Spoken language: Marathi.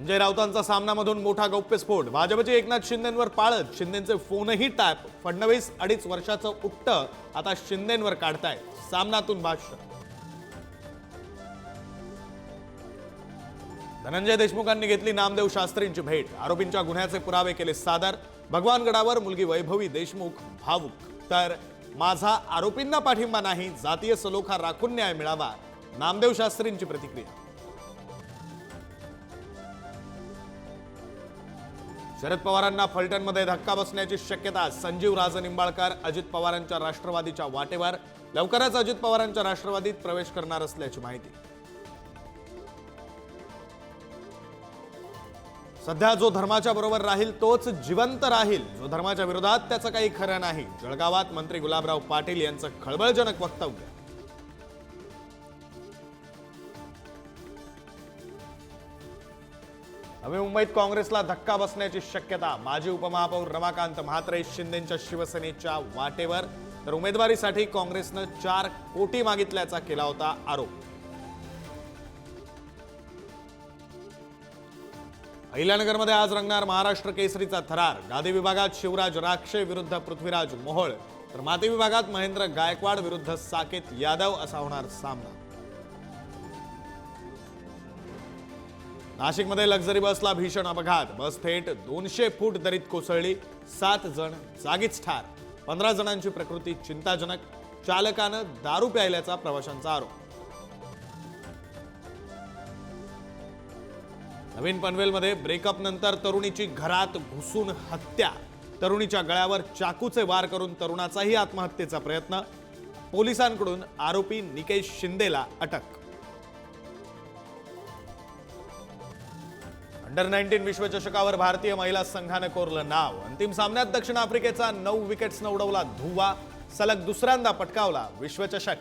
संजय राऊतांचा सामनामधून मोठा गौप्यस्फोट. भाजपचे एकनाथ शिंदेंवर पाळत शिंदेचे फोनही टॅप. फडणवीस अडीच वर्षाचं उपट आता शिंदेंवर काढताय सामनातून भाष्य. धनंजय देशमुखांनी घेतली नामदेव शास्त्रींची भेट. आरोपींच्या गुन्ह्याचे पुरावे केले सादर. भगवानगडावर मुलगी वैभवी देशमुख भावुक. तर माझा आरोपींना पाठिंबा नाही जातीय सलोखा राखून न्याय मिळावा. नामदेव शास्त्रींची प्रतिक्रिया. शरद पवारांना फलटणमध्ये धक्का बसण्याची शक्यता संजीव राजनिंबाळकर अजित पवारांच्या राष्ट्रवादीच्या वाटेवर. लवकरच अजित पवारांच्या राष्ट्रवादीत प्रवेश करणार असल्याची माहिती. सध्या जो धर्माच्या बरोबर राहील तोच जिवंत राहील. जो धर्माच्या विरोधात त्याचं काही खरं नाही. जळगावात मंत्री गुलाबराव पाटील यांचं खळबळजनक वक्तव्य. नवी मुंबईत काँग्रेसला धक्का बसण्याची शक्यता. माजी उपमहापौर रमाकांत म्हात्रे शिंदेच्या शिवसेनेच्या वाटेवर. तर उमेदवारीसाठी काँग्रेसनं चार कोटी मागितल्याचा केला होता आरोप. अहिल्यानगरमध्ये आज रंगणार महाराष्ट्र केसरीचा थरार. गादी विभागात शिवराज राक्षे विरुद्ध पृथ्वीराज मोहोळ. तर माती विभागात महेंद्र गायकवाड विरुद्ध साकेत यादव असा होणार सामना. नाशिकमध्ये लक्झरी बसला भीषण अपघात. बस थेट दोनशे फूट दरीत कोसळली. सात जण जागीच ठार. पंधरा जणांची प्रकृती चिंताजनक. चालकानं दारू प्यायल्याचा प्रवाशांचा आरोप. नवीन पनवेलमध्ये ब्रेकअप नंतर तरुणीची घरात घुसून हत्या. तरुणीच्या गळ्यावर चाकूचे वार करून तरुणाचाही आत्महत्येचा प्रयत्न. पोलिसांकडून आरोपी निकेश शिंदेला अटक. अंडर नाईन्टीन विश्वचषकावर भारतीय महिला संघानं कोरलं नाव. अंतिम सामन्यात दक्षिण आफ्रिकेचा नऊ विकेट्सनं उडवला धुवा. सलग दुसऱ्यांदा पटकावला विश्वचषक.